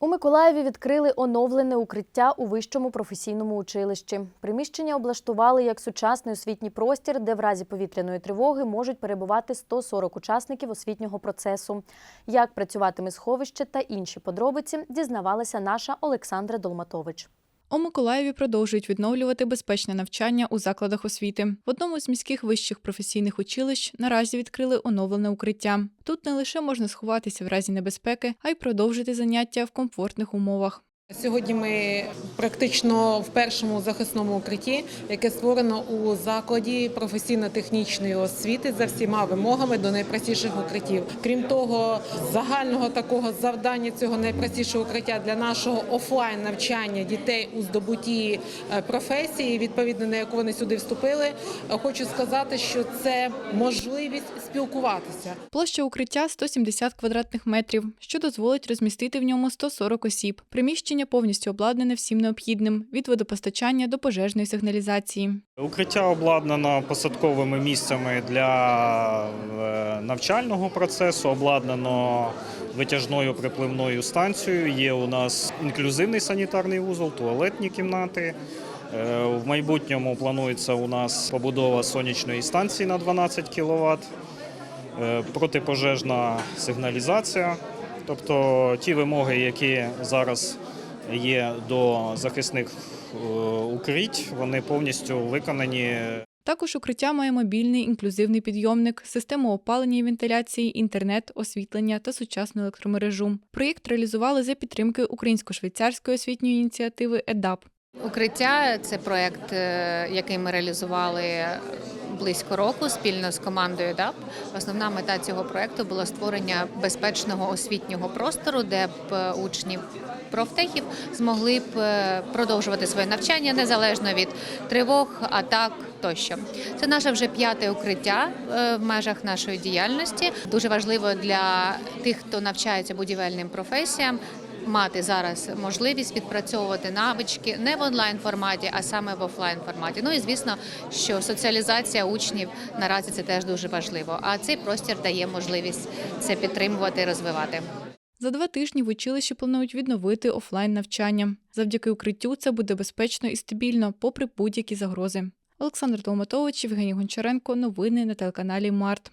У Миколаєві відкрили оновлене укриття у вищому професійному училищі. Приміщення облаштували як сучасний освітній простір, де в разі повітряної тривоги можуть перебувати 140 учасників освітнього процесу. Як працюватиме сховище та інші подробиці, дізнавалася наша Олександра Долматович. У Миколаєві продовжують відновлювати безпечне навчання у закладах освіти. В одному з міських вищих професійних училищ наразі відкрили оновлене укриття. Тут не лише можна сховатися в разі небезпеки, а й продовжити заняття в комфортних умовах. Сьогодні ми практично в першому захисному укритті, яке створено у закладі професійно-технічної освіти за всіма вимогами до найпростіших укриттів. Крім того, загального такого завдання цього найпростішого укриття для нашого офлайн навчання дітей у здобутті е, професії, відповідно на яку вони сюди вступили. Хочу сказати, що це можливість спілкуватися. Площа укриття 170 квадратних метрів, що дозволить розмістити в ньому 140 осіб. Приміщення повністю обладнане всім необхідним від водопостачання до пожежної сигналізації. Укриття обладнано посадковими місцями для е, навчального процесу, обладнано витяжною припливною станцією. Є у нас інклюзивний санітарний вузол, туалетні кімнати. Е, В майбутньому планується у нас побудова сонячної станції на 12 кВт, протипожежна сигналізація. Тобто ті вимоги, які зараз є до захисних е, укриття, вони повністю виконані. Також укриття має мобільний інклюзивний підйомник, систему опалення і вентиляції, інтернет, освітлення та сучасну електромережу. Проєкт реалізували за підтримки українсько-швейцарської освітньої ініціативи ЕДАП. Укриття це проект, е, який ми реалізували близько року спільно з командою ДАП. Основна мета цього проекту була створення безпечного освітнього простору, де б е, учні профтехів змогли б е, продовжувати своє навчання незалежно від тривог, атак тощо. Це наше вже п'яте укриття е, в межах нашої діяльності. Дуже важливо для тих, хто навчається будівельним професіям, мати зараз можливість відпрацьовувати навички не в онлайн форматі, а саме в офлайн форматі. Ну і звісно, що соціалізація учнів наразі це теж дуже важливо. А цей простір дає можливість це підтримувати і розвивати. За два тижні в училищі планують відновити офлайн навчання. Завдяки укриттю це буде безпечно і стабільно, попри будь-які загрози. Олександр Толматович, Євгеній Гончаренко. Новини на телеканалі Март.